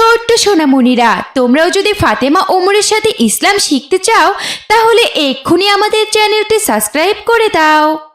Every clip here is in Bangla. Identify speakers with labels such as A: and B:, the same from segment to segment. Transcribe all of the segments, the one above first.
A: ছোট্ট সোনামণিরা, তোমরাও যদি ফাতেমা ওমরের সাথে ইসলাম শিখতে চাও, তাহলে এক্ষুনি আমাদের চ্যানেলটি সাবস্ক্রাইব করে দাও।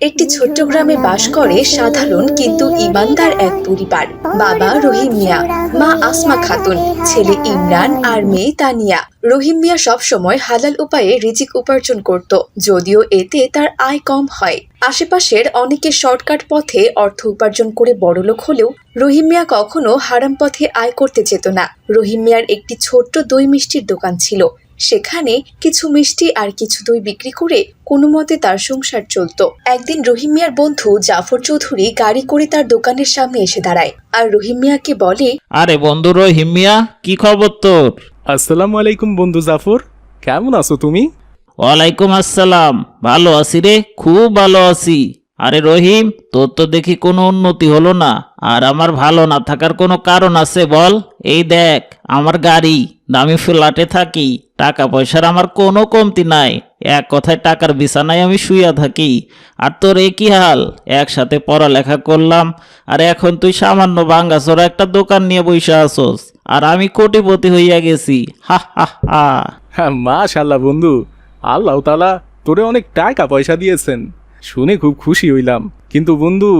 B: একটি ছোট্ট গ্রামে বাস করে সাধারণ কিন্তু ইমানদার এক পরিবার, বাবা রহিম মিয়া, মা আসমা খাতুন, ছেলে ইমরান আর মেয়ে তানিয়া। রহিম মিয়া সবসময় হালাল উপায়ে রিজিক উপার্জন করত, যদিও এতে তার আয় কম হয়। আশেপাশের অনেকে শর্টকাট পথে অর্থ উপার্জন করে বড়লোক হলেও রহিম মিয়া কখনো হারাম পথে আয় করতে যেত না। রহিম মিয়ার একটি ছোট্ট দই মিষ্টির দোকান ছিল সেখানে কিছু মিষ্টি আর কিছু দই বিক্রি করে কোনো মতে তার সংসার চলতো। একদিন রহিম মিয়ার বন্ধু জাফর চৌধুরী গাড়ি করে তার দোকানের সামনে এসে দাঁড়ায় আর রহিম মিয়াকে বলে
C: আরে বন্ধু রহিম মিয়া কি খবর তোর?
D: আসসালামু আলাইকুম বন্ধু জাফর। কেমন আছো তুমি?
C: ওয়ালাইকুম আসসালাম। ভালো আছি রে? খুব ভালো আছি। আরে রহিম, তোর তো দেখি কোনো উন্নতি হলো না, আর আমার ভালো না থাকার কোনো কারণ আছে বল। এই দেখ, আমার গাড়ি, দামি ফ্ল্যাটে থাকি টাকা পয়সার আমার কোনো কমতি নাই, এক কথায় টাকার বিছানায় আমি শুইয়া থাকি। আর তোর এই কি হাল? একসাথে পড়ালেখা করলাম, আর এখন তুই সামান্য ভাঙ্গাচোরা একটা দোকান নিয়ে বসে আসোস আর আমি কোটিপতি হইয়া গেছি। হা হা হা।
D: হ্যাঁ মাশাল্লাহ বন্ধু। আল্লাহ তালা তোরে অনেক টাকা পয়সা দিয়েছেন। শুনে খুব খুশি হইলাম। কিন্তু বন্ধু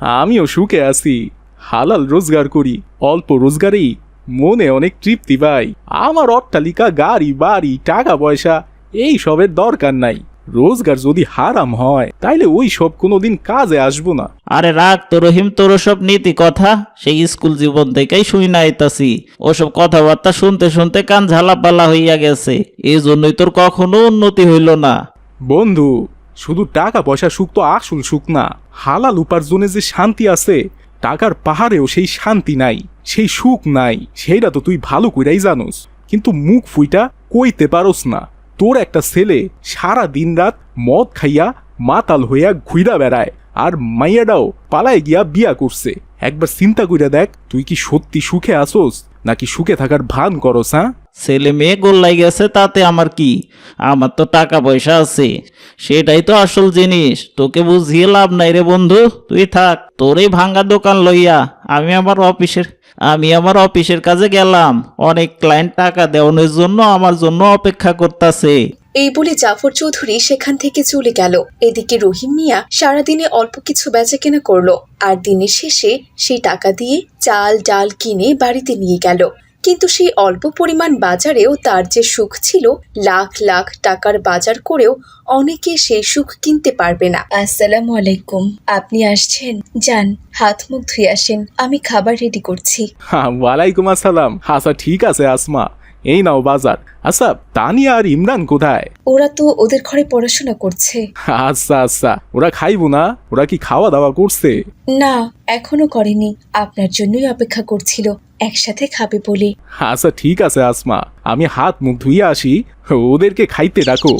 D: আমিও সুখে আছি। হালাল রোজগার করি অল্প রোজগারেই মনে অনেক তৃপ্তি পাই। আমার অট্টালিকা গাড়ি বাড়ি টাকা পয়সা এই সবের দরকার নাই। রোজগার যদি হারাম হয় তাইলে ওই সব কোনোদিন কাজে আসব না।
C: আরে রাগ তো রহিম তোর সব নীতি কথা? সেই স্কুল জীবন থেকেই শুই না আইতাছি। ওসব কথাবার্তা শুনতে শুনতে কান ঝালাপালা হইয়া গেছে। এই জন্যই তোর কখনো উন্নতি হইল না।
D: বন্ধু শুধু টাকা পয়সা সুখ তো আসল সুখ না। হালাল উপার্জনে যে শান্তি আছে, টাকার পাহাড়েও সেই শান্তি নাই, সেই সুখ নাই, সেইটা তো তুই ভালো কইরাই জানোস। কিন্তু মুখ ফুইটা কইতে পারোস না। তোর একটা ছেলে সারা দিন রাত মদ খাইয়া মাতাল হইয়া ঘুইরা বেড়ায় আর মাইয়াডাও পালায় গিয়া বিয়া করছে। একবার চিন্তা কইরা দেখ, তুই কি সত্যি সুখে আসোস? নাকি সুখে থাকার ভান করস হ্যাঁ?
C: ছেলে মেয়ে গোল্লাই গেছে, তাতে আমার কি? আমার তো টাকা পয়সা আছে। সেটাই তো আসল জিনিস। তোকে বুঝিয়ে লাভ নাই রে বন্ধু। তুই থাক, তোরই ভাঙ্গা দোকান লইয়া আমি আমার অফিসের, আমি আমার অফিসের কাজে গেলাম। অনেক ক্লায়েন্ট টাকা দেওয়ানোর জন্য আমার জন্য অপেক্ষা করতেছে।
B: এই বলে জাফর চৌধুরী সেখান থেকে চলে গেল। এদিকে রহিম মিয়া সারাদিনে অল্প কিছু বেচা কেনা করল আর দিনের শেষে সেই টাকা দিয়ে চাল ডাল কিনে বাড়িতে নিয়ে গেল। কিন্তু সেই অল্প পরিমাণ বাজারেও তার যে সুখ ছিল লাখ লাখ টাকার বাজার করেও অনেকে সেই সুখ কিনতে পারবে না। আসসালামু আলাইকুম। আপনি আসছেন? যান হাত মুখ ধুয়ে আসেন। আমি খাবার রেডি করছি।
D: হ্যাঁ ওয়ালাইকুম আসসালাম। আচ্ছা ঠিক আছে আসমা। এই নাও বাজার। আচ্ছা তানিয়া আর ইমরান কোথায়?
B: ওরা তো ওদের ঘরে পড়াশোনা করছে।
D: আচ্ছা আচ্ছা। ওরা খাইবো না? ওরা কি খাওয়া দাওয়া করছে?
B: না এখনও করেনি। আপনার জন্যই অপেক্ষা করছিল। একসাথে খাবে বলে।
D: আচ্ছা ঠিক আছে আসমা। আমি হাত মুখ ধুইয়ে আসি। ওদেরকে খাইতে ডাকো।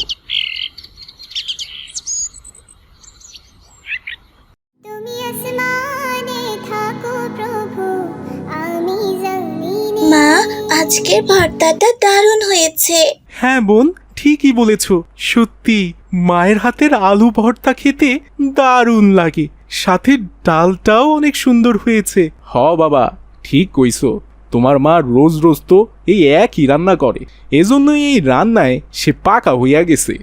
E: আজকের ভর্তাটা দারুণ হয়েছে।
D: হ্যাঁ বোন ঠিকই বলেছ। সত্যি মায়ের হাতের আলু ভর্তা খেতে দারুণ লাগে। সাথে ডালটাও অনেক সুন্দর হয়েছে। হ বাবা ঠিক কইছো। তোমার মা রোজ রোজ তো এই একই রান্না করে। এজন্যই এই রান্নায় সে পাকা হইয়া গেছে।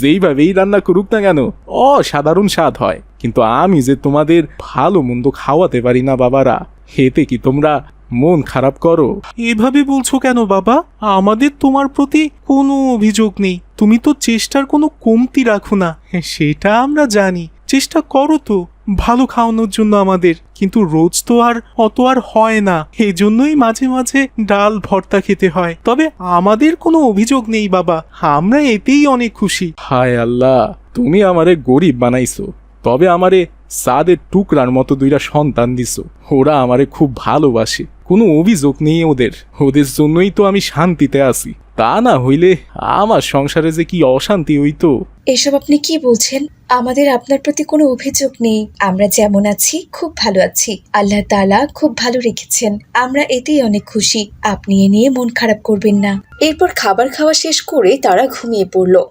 D: যেইভাবেই রান্না করুক না কেন অসাধারণ স্বাদ হয়। কিন্তু আমি যে তোমাদের ভালো মন্দ খাওয়াতে পারি না বাবারা এতে কি তোমরা মন খারাপ করো। এভাবে বলছো কেন বাবা? আমাদের তোমার প্রতি কোনো অভিযোগ নেই। তুমি তো চেষ্টার কোনো কমতি রাখো না। সেটা আমরা জানি। চেষ্টা করো তো ভালো খাওয়ানোর জন্য আমাদের। কিন্তু রোজ তো আর অত আর হয় না। এজন্যই মাঝে মাঝে ডাল ভর্তা খেতে হয়। তবে আমাদের কোনো অভিযোগ নেই বাবা। আমরা এতেই অনেক খুশি। হায় আল্লাহ তুমি আমারে গরিব বানাইছো। তবে আমারে সাদের টুকরার মতো দুইটা সন্তান দিছো। ওরা আমারে খুব ভালোবাসে। কোনো অভিযোগ নেই ওদের। ওদের জন্যই তো আমি শান্তিতে আছি। তা না হইলে আমার সংসারে যে কি অশান্তি হইতো?
B: এসব আপনি কি বলছেন? আমাদের আপনার প্রতি কোনো অভিযোগ নেই। আমরা যেমন আছি, খুব ভালো আছি। আল্লাহ তাআলা খুব ভালো রেখেছেন। আমরা এতেই অনেক খুশি। আপনি এ নিয়ে মন খারাপ করবেন না। এরপর খাবার খাওয়া শেষ করে তারা ঘুমিয়ে পড়ল।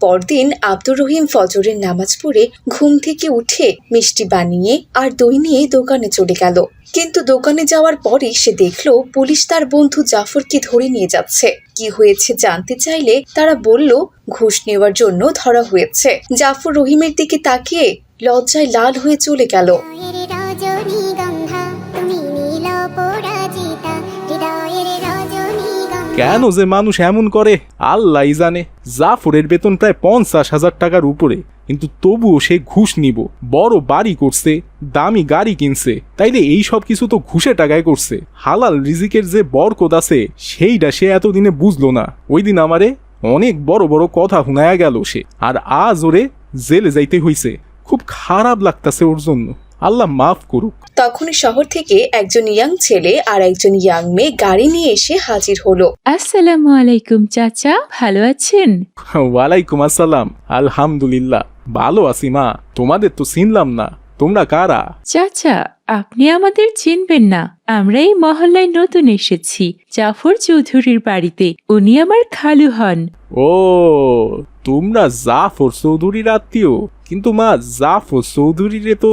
B: পরদিন আব্দুর রহিম ফজরের নামাজ পড়ে ঘুম থেকে উঠে মিষ্টি বানিয়ে আর দই নিয়ে দোকানে চলে গেল। কিন্তু দোকানে যাওয়ার পরে সে দেখল পুলিশ তার বন্ধু জাফরকে ধরে নিয়ে যাচ্ছে। কি হয়েছে জানতে চাইলে তারা বলল, ঘুষ নেওয়ার জন্য ধরা হয়েছে। জাফর রহিমের দিকে তাকিয়ে লজ্জায় লাল হয়ে চলে গেল।
D: কেন যে মানুষ এমন করে? আল্লাহ জানে, জাফরের বেতন প্রায় পঞ্চাশ হাজার টাকার উপরে। কিন্তু তবুও সে ঘুষ নিব। বড় বাড়ি করছে, দামি গাড়ি কিনছে। তাইলে এই সব কিছু তো ঘুষে টাকায় করছে। হালাল রিজিকের যে বরকত আছে, সেইটা সে এতদিনে বুঝলো না। ওই দিন আমারে অনেক বড় বড় কথা শুনায়া গেল সে। আর আজ ওরে জেলে যাইতে হইছে। খুব খারাপ লাগতাছে ওর জন্য। আল্লাহ মাফ করুক।
B: তখনই শহর থেকে একজন ইয়াং ছেলে আর একজন ইয়াং মেয়ে গাড়ি নিয়ে এসে হাজির হলো।
F: আসসালামু আলাইকুম চাচা ভালো আছেন?
D: ওয়ালাইকুম আসসালাম আলহামদুলিল্লাহ ভালো আছি মা তোমাদের তো চিনলাম না তোমরা কারা?
F: চাচা আপনি আমাদের চিনবেন না আমরা এই মহল্লায় নতুন এসেছি জাফর চৌধুরীর বাড়িতে উনি আমার খালু হন।
D: ও তোমরা জাফর চৌধুরীর আত্মীয় কিন্তু মা জাফর চৌধুরীরে তো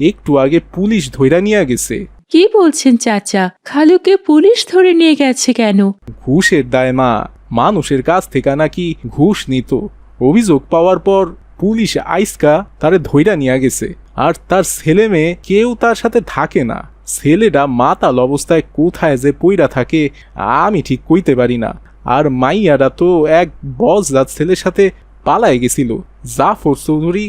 D: একটু আগে পুলিশ ধইরা নিয়ে গেছে।
F: কি বলছেন চাচা? খালুকে পুলিশ ধরে নিয়ে গেছে কেন?
D: ঘুষের দায় মা। মানুষের কাছ থেকে নাকি ঘুষ নিত। অভিযোগ পাওয়ার পর পুলিশ আইসকা তারে ধইরা নিয়ে গেছে। আর তার ছেলে মেয়ে কেউ তার সাথে থাকে না। ছেলেটা মাতাল অবস্থায় কোথায় যে পইরা থাকে আমি ঠিক কইতে পারি না। আর মাইয়ারা তো এক বজরাত ছেলের সাথে পালায় গেছিল। জাফর চৌধুরী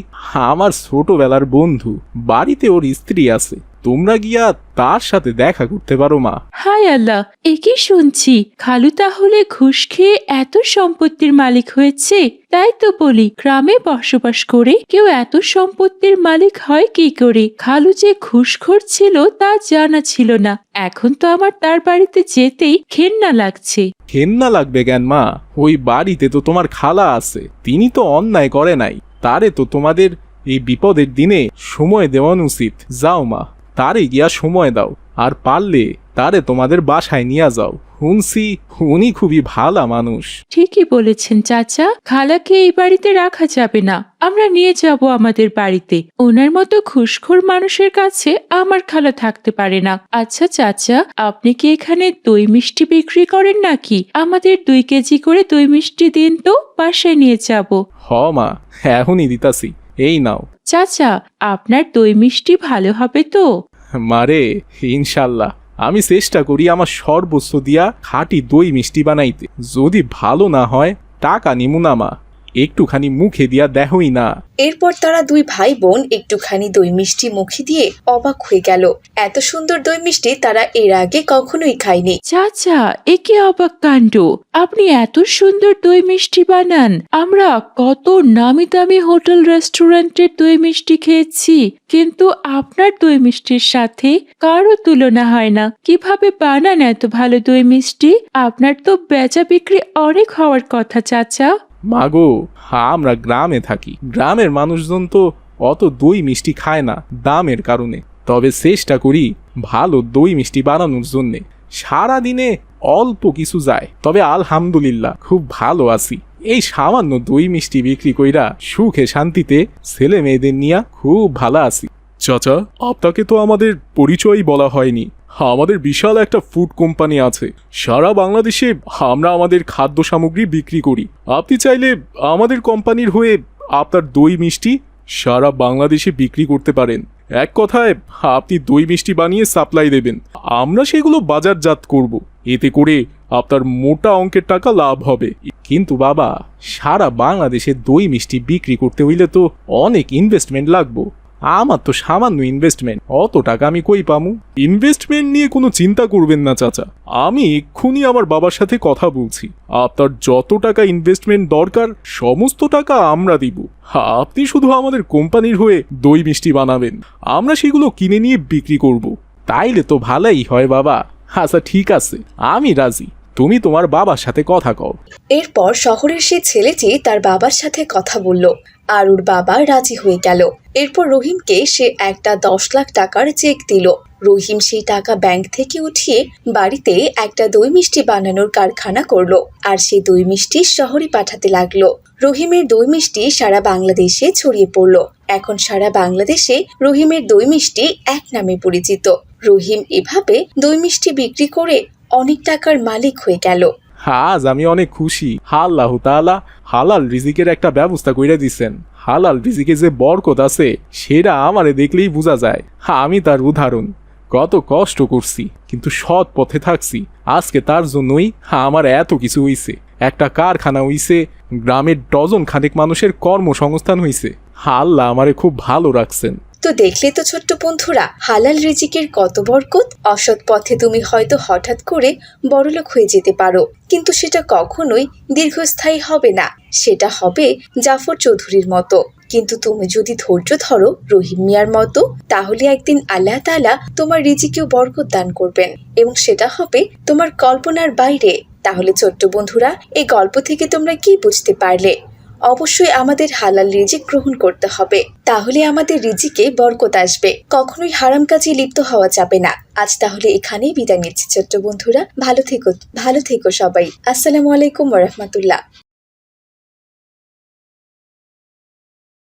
D: আমার ছোটবেলার বন্ধু বাড়িতে ওর স্ত্রী আছে। তোমরা গিয়া তার সাথে দেখা করতে পারো মা।
F: হায় আল্লাহ এ কি শুনছি। খালু তাহলে ঘুষ খেয়ে এত সম্পত্তির মালিক হয়েছে? তাই তো বলি গ্রামে বসবাস করে কেউ এত সম্পত্তির মালিক হয় কি করে? খালু যে ঘুষখোর ছিল তা জানা ছিল না। এখন তো আমার তার বাড়িতে যেতেই ঘেন্না লাগছে।
D: ঘেন্না লাগবে জ্ঞান মা? ওই বাড়িতে তো তোমার খালা আছে। তিনি তো অন্যায় করে নাই। তারে তো তোমাদের এই বিপদের দিনে সময় দেওয়ান উচিত। যাও মা। তারে গিয়া সময় দাও আর পারলে তারে তোমাদের বাসায় নিয়ে যাও। শুনছি উনি খুবই ভালা মানুষ।
F: ঠিকই বলেছেন চাচা খালাকে এই বাড়িতে রাখা যাবে না। আমরা নিয়ে যাব আমাদের বাড়িতে। ওনার মতো ঘুষখোর মানুষের কাছে আমার খালা থাকতে পারে না। আচ্ছা চাচা আপনি কি এখানে দই মিষ্টি বিক্রি করেন নাকি? আমাদের দুই কেজি করে দই মিষ্টি দিন তো বাসায় নিয়ে যাব।
D: হ মা এখনই দিতাছি। এই নাও।
F: চাচা আপনার দই মিষ্টি ভালো হবে তো?
D: মারে, ইনশাল্লাহ। আমি চেষ্টা করি আমার সর্বস্ব দিয়া খাঁটি দই মিষ্টি বানাইতে। যদি ভালো না হয়, টাকা নিমুনামা একটুখানি মুখে দিয়া দেহই না।
B: এরপর তারা দুই ভাই বোন একটুখানি দই মিষ্টি মুখে দিয়ে অবাক হয়ে গেল। এত সুন্দর দই মিষ্টি তারা এর আগে কখনোই খায়নি।
F: চাচা এ কি অবাক কাণ্ড। আপনি এত সুন্দর দই মিষ্টি বানান। আমরা কত নামি দামি হোটেল রেস্টুরেন্টের দই মিষ্টি খেয়েছি। কিন্তু আপনার দই মিষ্টির সাথে কারও তুলনা হয় না। কীভাবে বানান এত ভালো দই মিষ্টি আপনার তো বেচা বিক্রি অনেক হওয়ার কথা চাচা।
D: মাগো আমরা গ্রামে থাকি। গ্রামের মানুষজন তো অত দই মিষ্টি খায় না, দামের কারণে। তবে চেষ্টা করি ভালো দই মিষ্টি বানানোর জন্যে। সারাদিনে অল্প কিছু যায়, তবে আলহামদুলিল্লাহ খুব ভালো আছি। এই সামান্য দই মিষ্টি বিক্রি কইরা সুখে শান্তিতে ছেলে মেয়েদের নিয়া খুব ভালো আছি। চাচা, আপনাকে তো আমাদের পরিচয়ই বলা হয়নি। আমাদের বিশাল একটা ফুড কোম্পানি আছে। সারা বাংলাদেশে আমরা আমাদের খাদ্য সামগ্রী বিক্রি করি। আপনি চাইলে আমাদের কোম্পানির হয়ে আপনার দই মিষ্টি সারা বাংলাদেশে বিক্রি করতে পারেন। এক কথায়, আপনি দই মিষ্টি বানিয়ে সাপ্লাই দেবেন। আমরা সেগুলো বাজারজাত করব। এতে করে আপনার মোটা অঙ্কের টাকা লাভ হবে। কিন্তু বাবা, সারা বাংলাদেশে দই মিষ্টি বিক্রি করতে হইলে তো অনেক ইনভেস্টমেন্ট লাগবো। আমার তো সামান্য ইনভেস্টমেন্ট অত টাকা আমি কই পামু? ইনভেস্টমেন্ট নিয়ে কোনো চিন্তা করবেন না, চাচা। আমি এক্ষুনি আমার বাবার সাথে কথা বলছি। আপনার যত টাকা ইনভেস্টমেন্ট দরকার, সমস্ত টাকা আমরা দিব। আপনি শুধু আমাদের কোম্পানির হয়ে দই মিষ্টি বানাবেন। আমরা সেগুলো কিনে নিয়ে বিক্রি করব। তাইলে তো ভালোই হয়, বাবা। আচ্ছা ঠিক আছে। আমি রাজি। তুমি তোমার বাবার সাথে কথা কও।
B: এরপর শহরের সেই ছেলেটি তার বাবার সাথে কথা বলল। আর ওর বাবা রাজি হয়ে গেল। এরপর রহিমকে সে একটা দশ লাখ টাকার চেক দিল। রহিম সেই টাকা ব্যাংক থেকে উঠিয়ে বাড়িতে একটা দই মিষ্টি বানানোর কারখানা করল আর সেই দই মিষ্টি শহরে পাঠাতে লাগল। রহিমের দই মিষ্টি সারা বাংলাদেশে ছড়িয়ে পড়ল। এখন সারা বাংলাদেশে রহিমের দই মিষ্টি এক নামে পরিচিত। রহিম এভাবে দই মিষ্টি বিক্রি করে অনেক টাকার মালিক হয়ে গেল।
D: আজ আমি অনেক খুশি। আল্লাহ তাআলা হালাল রিজিকের একটা ব্যবস্থা কইরা দিছেন। হালাল রিজিকে যে বরকত আছে, সেটা আমারে দেখলেই বোঝা যায়। আমি তার উদাহরণ। কত কষ্ট করছি, কিন্তু সৎ পথে থাকছি। আজকে তার জন্যই আমার এত কিছু হইছে। একটা কারখানা হইছে, গ্রামের ডজন খানেক মানুষের কর্মসংস্থান হইছে। আল্লাহ আমারে খুব ভালো রাখছেন।
B: তো দেখলে তো ছোট্ট বন্ধুরা, হালাল রিজিকের কত বরকত? অসৎ পথে তুমি হয়তো হঠাৎ করে বড়লোক হয়ে যেতে পারো, কিন্তু সেটা কখনোই দীর্ঘস্থায়ী হবে না। সেটা হবে জাফর চৌধুরীর মতো। কিন্তু তুমি যদি ধৈর্য ধরো রহিম মিয়ার মতো, তাহলে একদিন আল্লাহ তালা তোমার রিজিকেও বরকত দান করবেন এবং সেটা হবে তোমার কল্পনার বাইরে। তাহলে ছোট্ট বন্ধুরা, এই গল্প থেকে তোমরা কি বুঝতে পারলে? অবশ্যই আমাদের হালাল রিজিক গ্রহণ করতে হবে। তাহলে আমাদের রিজিকে বরকত আসবে। কখনোই হারাম কাজে লিপ্ত হওয়া যাবে না। আজ তাহলে এখানেই বিদায় নিচ্ছি ছোট্ট বন্ধুরা। ভালো থেকো ভালো থেকো সবাই। আসসালামু আলাইকুম রহমতুল্লাহ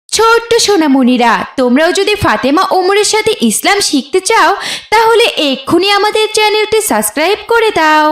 A: ছোট্ট সোনামণিরা, তোমরাও যদি ফাতেমা ওমরের সাথে ইসলাম শিখতে চাও, তাহলে এক্ষুনি আমাদের চ্যানেলটি সাবস্ক্রাইব করে দাও।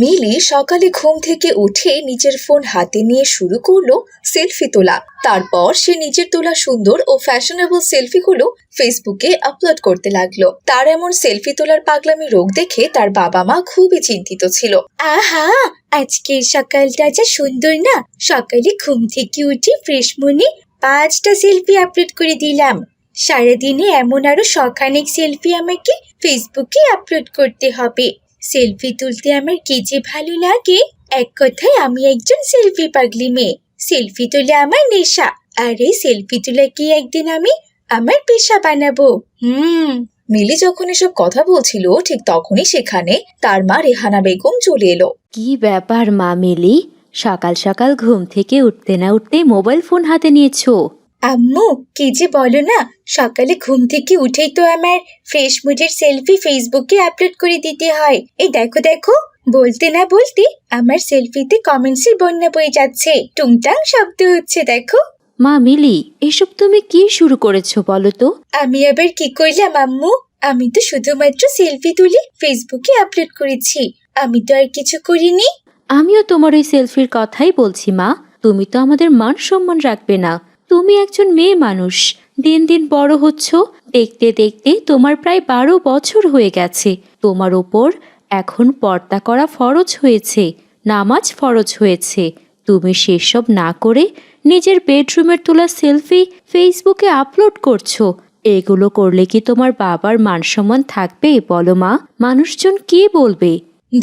B: মিলি সকালে ঘুম থেকে উঠে নিজের ফোন হাতে নিয়ে শুরু করল সেলফি তোলা। তারপর সে নিজের তোলা সুন্দর ও ফ্যাশনেবল সেলফিগুলো ফেসবুকে আপলোড করতে লাগল। তার এমন সেলফি তোলার পাগলামি রোগ দেখে তার বাবা মা খুবই চিন্তিত ছিল। আহা আজকের সকালটা যা সুন্দর না। সকালে ঘুম থেকে উঠে ফ্রেশ মনে পাঁচটা সেলফি আপলোড করে দিলাম। সারাদিনে এমন আরও শখানেক সেলফি আমাকে ফেসবুকে আপলোড করতে হবে। সেলফি তুলতে আমার কি যে ভালো লাগে? এক কথায় আমি একজন সেলফি পাগলি মেয়ে। সেলফি তুলে আমার নেশা। আর এই সেলফি তুলে কি একদিন আমি আমার পেশা বানাবো? হুম। মিলি যখন এসব কথা বলছিল, ঠিক তখনই সেখানে তার মা রেহানা বেগম চলে এলো।
G: কি ব্যাপার মা মিলি? সকাল সকাল ঘুম থেকে উঠতে না উঠতে মোবাইল ফোন হাতে নিয়েছো।
B: আম্মু কি যে বলো না? সকালে ঘুম থেকে উঠেই তো আমার ফ্রেশ মুডের সেলফি ফেসবুকে আপলোড করে দিতে হয়। এই দেখো দেখো। বলতে না বলতে আমার সেলফিতে কমেন্টসের বন্যা বয়ে যাচ্ছে। টুংটাং শব্দ হচ্ছে দেখো।
G: মা মিলি এসব তুমি কি শুরু করেছ বলো তো?
B: আমি আবার কি করলাম আম্মু? আমি তো শুধুমাত্র সেলফি তুলে ফেসবুকে আপলোড করেছি। আমি তো আর কিছু করিনি।
G: আমিও তোমার ওই সেলফির কথাই বলছি মা। তুমি তো আমাদের মান সম্মান রাখবে না। তুমি একজন মেয়ে মানুষ। দিন দিন বড় হচ্ছ। দেখতে দেখতে তোমার প্রায় বারো বছর হয়ে গেছে। তোমার ওপর এখন পর্দা করা ফরজ হয়েছে। নামাজ ফরজ হয়েছে। তুমি সেসব না করে নিজের বেডরুমের তোলা সেলফি ফেসবুকে আপলোড করছ। এগুলো করলে কি তোমার বাবার মান সম্মান থাকবে? বলো মা। মানুষজন কি বলবে?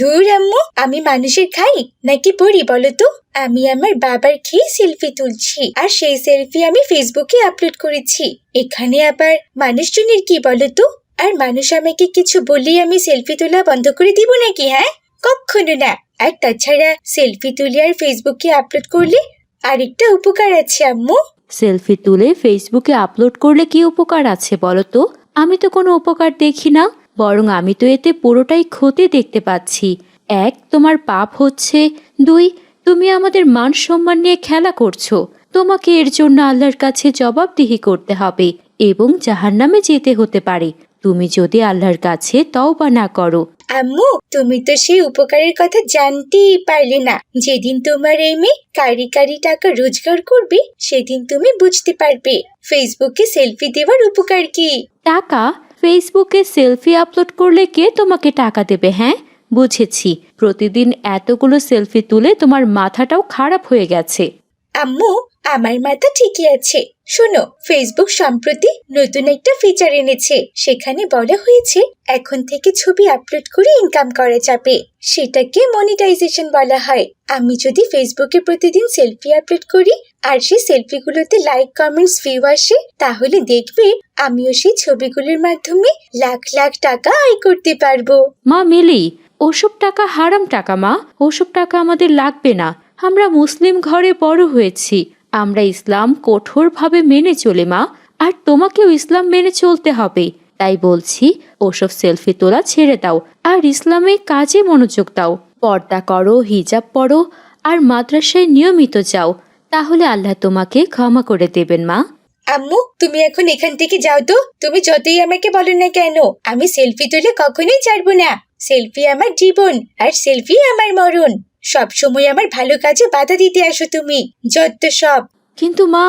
B: ধুর আম্মু, আমি মানুষের খাই? নাকি পড়ি বলো তো? আমি আমার বাবার খেয়ে সেলফি তুলছি, আর সেই সেলফি আমি ফেসবুকে আপলোড করেছি। এখানে আবার মানুষজনের কি বলো তো? আর মানুষ আমাকে কিছু বললেই আমি সেলফি তোলা বন্ধ করে দিব নাকি হ্যাঁ? কখনো না। আর তাছাড়া সেলফি তুলে আর ফেসবুকে আপলোড করলে আরেকটা উপকার আছে আম্মু।
G: সেলফি তুলে ফেসবুকে আপলোড করলে কি উপকার আছে বলো তো? আমি তো কোনো উপকার দেখি না। বরং আমি তো এতে পুরোটাই ক্ষতি দেখতে পাচ্ছি। এক তোমার পাপ হচ্ছে। দুই তুমি আমাদের মান সম্মান নিয়ে খেলা করছ। তোমাকে এর জন্য আল্লাহর কাছে জবাবদিহি করতে হবে এবং জাহান্নামে যেতে হতে পারে। তুমি যদি আল্লাহর কাছে তওবা না করো।
B: আম্মু তুমি তো সেই উপকারের কথা জানতেই পারলে না। যেদিন তোমার এই মেয়ে কারি কারি টাকা রোজগার করবে সেদিন তুমি বুঝতে পারবে। ফেসবুকে সেলফি দেওয়ার উপকার কি?
G: টাকা? ফেসবুকে সেলফি আপলোড করলে কে তোমাকে টাকা দেবে হ্যাঁ? বুঝেছি। প্রতিদিন এতগুলো সেলফি তুলে তোমার মাথাটাও খারাপ হয়ে গেছে।
B: আম্মু আমার মাথা ঠিকই আছে। শোনো ফেসবুক সম্প্রতি নতুন একটা ফিচার এনেছে। সেখানে বলা হয়েছে, এখন থেকে ছবি আপলোড করে ইনকাম করা যাবে। সেটাকে মনিটাইজেশন বলা হয়। আমি যদি ফেসবুকে প্রতিদিন সেলফি আপলোড করি, আর সেই সেলফিগুলোতে লাইক কমেন্টস ভিউ আসে, তাহলে দেখবে আমিও সেই ছবিগুলোর মাধ্যমে লাখ লাখ টাকা আয় করতে পারব।
G: মা মিলি, ওসব টাকা হারাম টাকা মা। ওসব টাকা আমাদের লাগবে না। আমরা মুসলিম ঘরে বড় হয়েছি। আমরা ইসলাম কঠোরভাবে মেনে চলে, মা। আর তোমাকেও ইসলাম মেনে চলতে হবে। তাই বলছি, ওসব সেলফি তোলা ছেড়ে দাও আর ইসলামে কাজে মনোযোগ দাও। পর্দা করো, হিজাব পরো আর মাদ্রাসায় নিয়মিত যাও। তাহলে আল্লাহ তোমাকে ক্ষমা করে দেবেন, মা।
H: আম্মু, তুমি এখন এখান থেকে যাও তো। তুমি যতই আমাকে বলো না কেন, আমি সেলফি তুলে কখনোই ছাড়বো না। সেলফি আমার জীবন আর সেলফি আমার মরণ। সব সময় আমার ভালো কাজে বাধা দিতে আসো তুমি যত সব।
G: কিন্তু মা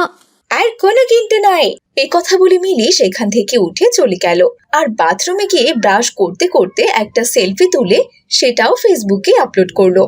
H: আর কোনো কিন্তু নয়। এই কথা বলে মিলি সেখান থেকে উঠে চলে গেল। আর বাথরুমে গিয়ে ব্রাশ করতে করতে একটা সেলফি তুলে সেটাও ফেসবুকে আপলোড করল।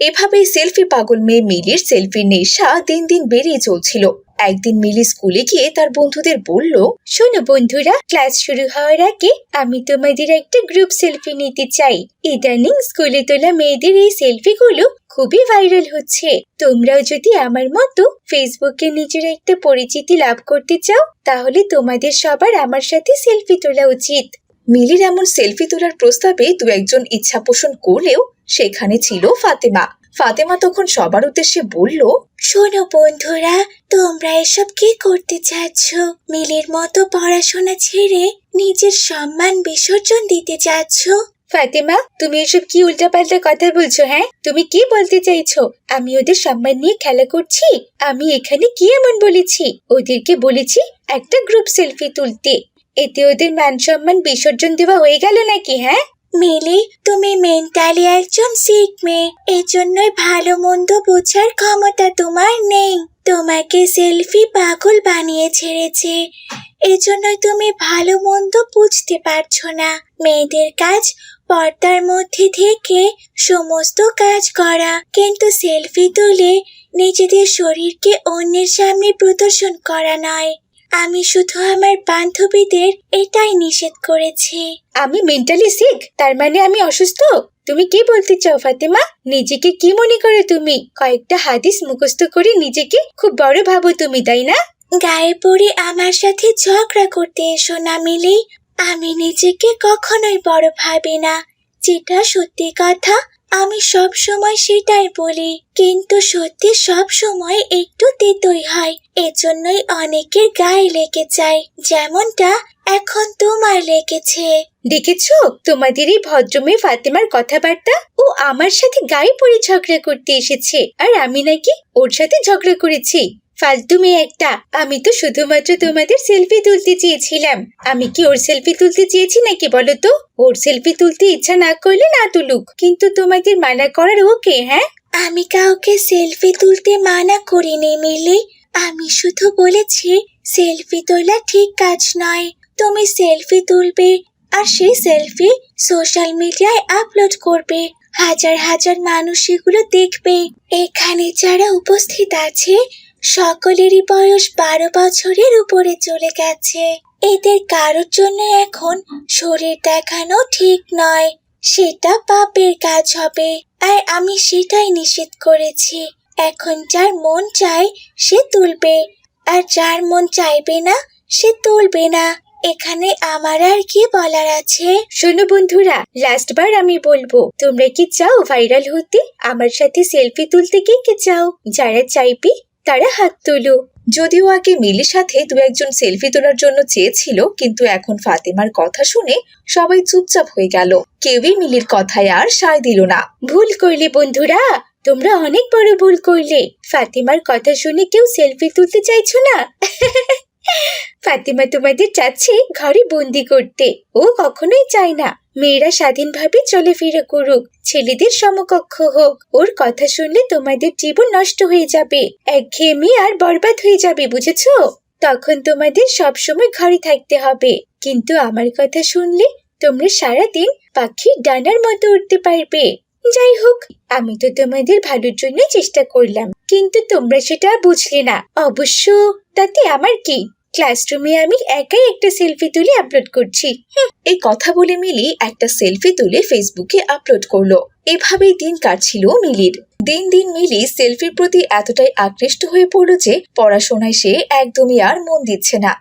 H: এভাবেই সেলফি পাগল মেয়ে মিলির সেলফির নেশা দিন দিন বেড়েই চলছিল। একদিন মিলি স্কুলে গিয়ে তার বন্ধুদের বলল, শোনো বন্ধুরা, ক্লাস শুরু হওয়ার আগে আমি তোমাদের একটা গ্রুপ সেলফি নিতে চাই। ইদানিং স্কুলে তোলা মেয়েদের এই সেলফিগুলো খুবই ভাইরাল হচ্ছে। তোমরাও যদি আমার মতো ফেসবুকে নিজের একটা পরিচিতি লাভ করতে চাও, তাহলে তোমাদের সবার আমার সাথে সেলফি তোলা উচিত। মিলির এমন সেলফি তোলার প্রস্তাবে দু একজন ইচ্ছা পোষণ করলেও সেখানে ছিল ফাতেমা। ফাতেমা তখন সবার উদ্দেশ্যে বলল,
E: শোনো বন্ধুরা, তোমরা এসব কি করতে চাচ্ছ? মিলের মতো পড়াশোনা ছেড়ে নিজের সম্মান বিসর্জন দিতে চাচ্ছ?
H: ফাতেমা, তুমি এসব কি উল্টাপাল্টা কথা বলছো হ্যাঁ? তুমি কি বলতে চাইছো? আমি ওদের সম্মান নিয়ে খেলা করছি, আমি এখানে কি এমন বলেছি? ওদেরকে বলেছি, একটা গ্রুপ সেলফি তুলতে। এতে ওদের মান সম্মান বিসর্জন দেওয়া হয়ে গেল নাকি হ্যাঁ?
E: মিলি, তুমি মেন্টালি একজন সিক মেয়ে। এজন্যই ভালো মন্দ বোঝার ক্ষমতা তোমার নেই। তোমাকে সেলফি পাগল বানিয়ে ছেড়েছে। এজন্যই তুমি ভালো মন্দ বুঝতে পারছ না। মেয়েদের কাজ পর্দার মধ্যে থেকে সমস্ত কাজ করা। কিন্তু সেলফি তুলে নিজেদের শরীরকে অন্যের সামনে প্রদর্শন করা নয়। আমি শুধু আমার বান্ধবীদের এটাই নিষেধ করেছি।
H: আমি মেন্টালি সিক তার মানে আমি অসুস্থ? তুমি কি বলতে চাও ফাতেমা? নিজেকে কি মনে করো তুমি? কয়েকটা হাদিস মুখস্থ করে নিজেকে খুব বড় ভাবো তুমি তাই না?
E: গায়ে পড়ে আমার সাথে ঝগড়া করতে এসো না মিলি। আমি নিজেকে কখনোই বড় ভাবি না। যেটা সত্যি কথা আমি সব সময় সেটাই বলি, কিন্তু সত্যি সব সময় একটু তেতই হয়। এজন্যই অনেকের গায়ে লেগে যায়, যেমনটা এখন তোমার লেগেছে।
H: দেখেছ? তোমাদের এই ভদ্রমেয়ে ফাতেমার কথাবার্তা? ও আমার সাথে গায়ে পড়ে ঝগড়া করতে এসেছে, আর আমি নাকি ওর সাথে ঝগড়া করেছি। ফালতু মেয়ে একটা আমি তো শুধুমাত্র তোমাদের সেলফি তুলতে চেয়েছিলাম। আমি কি ওর সেলফি তুলতে চেয়েছি নাকি বলো তো? ওর সেলফি তুলতে ইচ্ছা না করলে না তুলুক, কিন্তু তোমাদের মানা করার ওকে হ্যাঁ?
E: আমি কাউকে সেলফি তুলতে মানা করিনি, মিলি। আমি শুধু বলেছি সেলফি তোলা ঠিক কাজ নয়। তুমি সেলফি তুলবে, আর সেই সেলফি সোশ্যাল মিডিয়ায় আপলোড করবে। হাজার হাজার মানুষ এগুলো দেখবে। এখানে যারা উপস্থিত আছে সকলেরই বয়স বারো বছরের উপরে চলে গেছে। এদের কারোর জন্য এখন শরীর দেখানো ঠিক নয়। সেটা পাপের কাজ হবে, আর আমি সেটাই নিষেধ করেছি। এখন যার মন চায়, সে তুলবে, আর যার মন চাইবে না, সে তুলবে না। এখানে আমার আর কি বলার আছে?
H: শোনো বন্ধুরা লাস্ট বার আমি বলব, তোমরা কি চাও ভাইরাল হতে? আমার সাথে সেলফি তুলতে কে কে চাও? যারা চাইবে তারা হাত তোলো। যদিও আগে মিলির সাথে দু একজন সেলফি তোলার জন্য চেয়েছিল, কিন্তু এখন ফাতেমার কথা শুনে সবাই চুপচাপ হয়ে গেল। কেউই মিলির কথায় আর সায় দিল না। ভুল করলে বন্ধুরা, তোমরা অনেক বড় ভুল করলে। ফাতেমার কথা শুনে কেউ সেলফি তুলতে চাইছো না? ফাতেমা তোমাদের চাচ্ছে ঘরে বন্দি করতে। ও কখনোই চায় না। মেয়েরা স্বাধীনভাবে চলাফেরা করুক। ছেলেদের সমকক্ষ হোক। ওর কথা শুনলে তোমাদের জীবন নষ্ট হয়ে যাবে। একঘেয়েমি আর বরবাদ হয়ে যাবে, বুঝেছ? তখন তোমাদের সবসময় ঘরে থাকতে হবে। কিন্তু আমার কথা শুনলে তোমরা সারাদিন পাখির ডানার মতো উঠতে পারবে। যাই হোক, আমি তো তোমাদের ভালোর জন্য চেষ্টা করলাম। কিন্তু তোমরা সেটা বুঝলে না। অবশ্য তাতে আমার কি ক্লাসরুমে আমি একাই একটা সেলফি তুলে আপলোড করছি। এই কথা বলে মিলি একটা সেলফি তুলে ফেসবুকে আপলোড করল। এভাবেই দিন কাটছিল মিলির। দিন দিন মিলি সেলফির প্রতি এতটাই আকৃষ্ট হয়ে পড়ল যে, পড়াশোনায় সে একদমই আর মন দিচ্ছে না।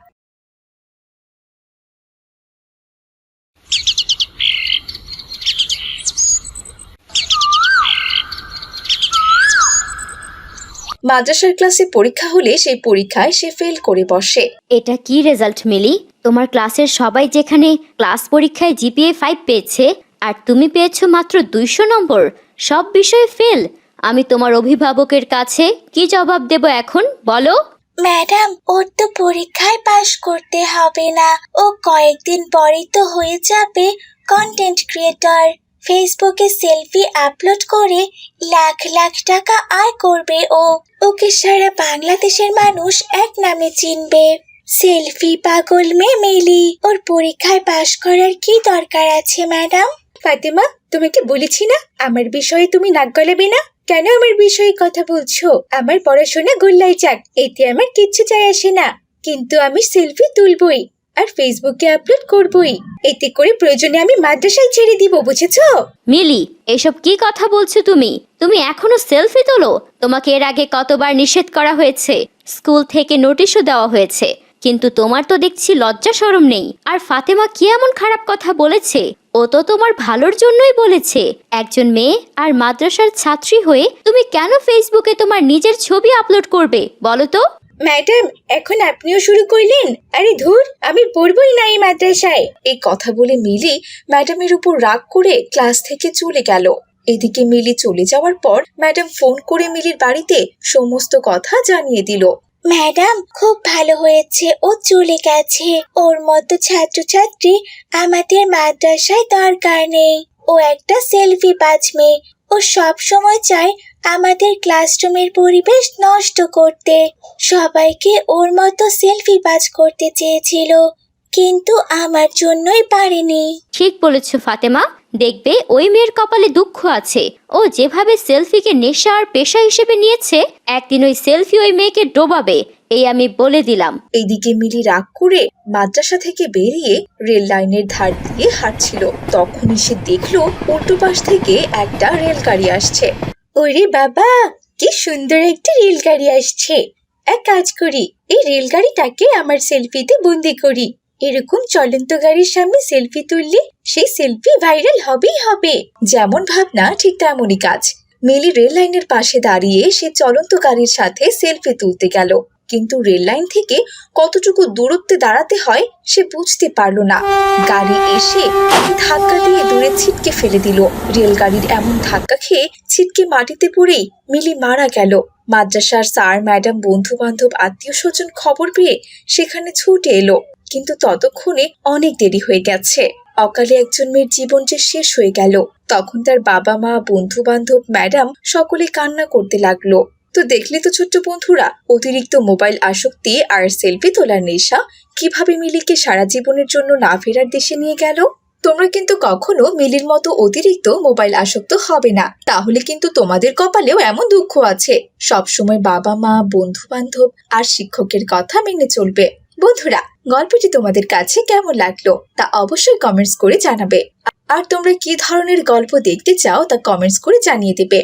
B: মাদ্রাসার ক্লাসে পরীক্ষা হলে সেই পরীক্ষায় সে ফেল করে বসে।
G: এটা কি রেজাল্ট মিলি? তোমার ক্লাসের সবাই যেখানে ক্লাস পরীক্ষায় জিপিএ ফাইভ পেয়েছে আর তুমি পেয়েছ মাত্র দুইশো নম্বর সব বিষয়ে ফেল আমি তোমার অভিভাবকের কাছে কি জবাব দেব এখন বলো?
E: ম্যাডাম ওর তো পরীক্ষায় পাশ করতে হবে না। ও কয়েকদিন পরেই তো হয়ে যাবে কন্টেন্ট ক্রিয়েটর ফেসবুকে সেলফি আপলোড করে লাখ লাখ টাকা আয় করবে ও ওকে সারা বাংলাদেশের মানুষ এক নামে চিনবে। সেলফি পাগল মেয়ে মেলি, ওর পরীক্ষায় পাশ করার কি দরকার আছে, ম্যাডাম? ফাতেমা, তোমাকে বলেছি না, আমার বিষয়ে তুমি নাক গলাবে না। কেন আমার বিষয়ে কথা বলছো? আমার পড়াশোনা গোল্লাই যাক, এতে আমার কিচ্ছু চাই আসে না। কিন্তু আমি সেলফি তুলবই। আর ফেসবুকে আপলোড করবই। এতে করে প্রয়োজনে আমি মাদ্রাসায় ছেড়ে দিব, বুঝেছ?
G: মিলি, এসব কি কথা বলছো তুমি? তুমি এখনও সেলফি তোলো? তোমাকে এর আগে কতবার নিষেধ করা হয়েছে? স্কুল থেকে নোটিশও দেওয়া হয়েছে। কিন্তু তোমার তো দেখছি লজ্জা সরম নেই। আর ফাতেমা কি এমন খারাপ কথা বলেছে? ও তো তোমার ভালোর জন্যই বলেছে। একজন মেয়ে আর মাদ্রাসার ছাত্রী হয়ে তুমি কেন ফেসবুকে তোমার নিজের ছবি আপলোড করবে? বলো তো।
E: ম্যাডাম, এখন আপনিও শুরু করলেন? আরে ধুর, আমি পড়বই না এই মাদ্রাসায়।
B: এই কথা বলে মিলি ম্যাডামের উপর রাগ করে ক্লাস থেকে চলে গেল। এদিকে মিলি চলে যাওয়ার পর ম্যাডাম ফোন করে মিলির বাড়িতে সমস্ত কথা জানিয়ে দিল।
E: ম্যাডাম, খুব ভালো হয়েছে, ও চলে গেছে। ওর মতো ছাত্রছাত্রী আমাদের মাদ্রাসায় দরকার নেই। ও একটা সেলফি বাজ মেয়ে ও সব সময় চায় আমাদের ক্লাসরুমের পরিবেশ নষ্ট করতে। সবাইকে ওর মতো সেলফি বাজ করতে চেয়েছিল কিন্তু আমার জন্যই পারেনি।
G: ঠিক বলেছ ফাতেমা। দেখবে ওই মেয়ের কপালে দুঃখ আছে। ও যেভাবে সেলফিকে নেশা আর পেশা হিসেবে নিয়েছে একদিন ওই সেলফি ওই মেয়েকে ডোবাবে এই আমি বলে দিলাম।
B: এইদিকে মিলি রাগ করে মাদ্রাসা থেকে বেরিয়ে রেল লাইনের ধার দিয়ে হাঁটছিল। তখনই সে দেখল উল্টো পাশ থেকে একটা রেলগাড়ি আসছে।
E: ওরে বাবা, কি সুন্দর একটি রেলগাড়ি আসছে। এক কাজ করি, এই রেলগাড়িটাকে আমার সেলফিতে বন্দি করি। এরকম চলন্ত গাড়ির সামনে সেলফি তুললে সেই সেলফি ভাইরাল হবেই হবে।
B: যেমন ভাবনা, ঠিক তেমনই কাজ। মিলি রেল লাইনের পাশে দাঁড়িয়ে সে চলন্ত গাড়ির সাথে সেলফি তুলতে গেল। কিন্তু রেল লাইন থেকে কতটুকু দূরত্বে দাঁড়াতে হয় সে বুঝতে পারল না। গাড়ি এসে ধাক্কা দিয়ে দূরে ছিটকে ফেলে দিল। রেলগাড়ির এমন ধাক্কা খেয়ে ছিটকে মাটিতে পড়েই মিলি মারা গেল। মাদ্রাসার স্যার, ম্যাডাম বন্ধু বান্ধব আত্মীয় স্বজন খবর পেয়ে সেখানে ছুটে এলো। কিন্তু ততক্ষণে অনেক দেরি হয়ে গেছে। অকালে একজন মেয়ের জীবন যে শেষ হয়ে গেল। তখন তার বাবা মা বন্ধু বান্ধব ম্যাডাম সকলে কান্না করতে লাগল। তো দেখলে তো ছোট্ট বন্ধুরা, অতিরিক্ত মোবাইল আসক্তি আর সেলফি তোলার নেশা কীভাবে মিলিকে সারা জীবনের জন্য না ফেরার দেশে নিয়ে গেল? তোমরা কিন্তু কখনো মিলির মতো অতিরিক্ত মোবাইল আসক্ত হবে না। তাহলে কিন্তু তোমাদের কপালেও এমন দুঃখ আছে। সবসময় বাবা মা বন্ধু বান্ধব আর শিক্ষকের কথা মেনে চলবে। বন্ধুরা, গল্পটি তোমাদের কাছে কেমন লাগল তা অবশ্যই কমেন্টস করে জানাবে। আর তোমরা কি ধরনের গল্প দেখতে চাও তা কমেন্টস করে জানিয়ে দেবে।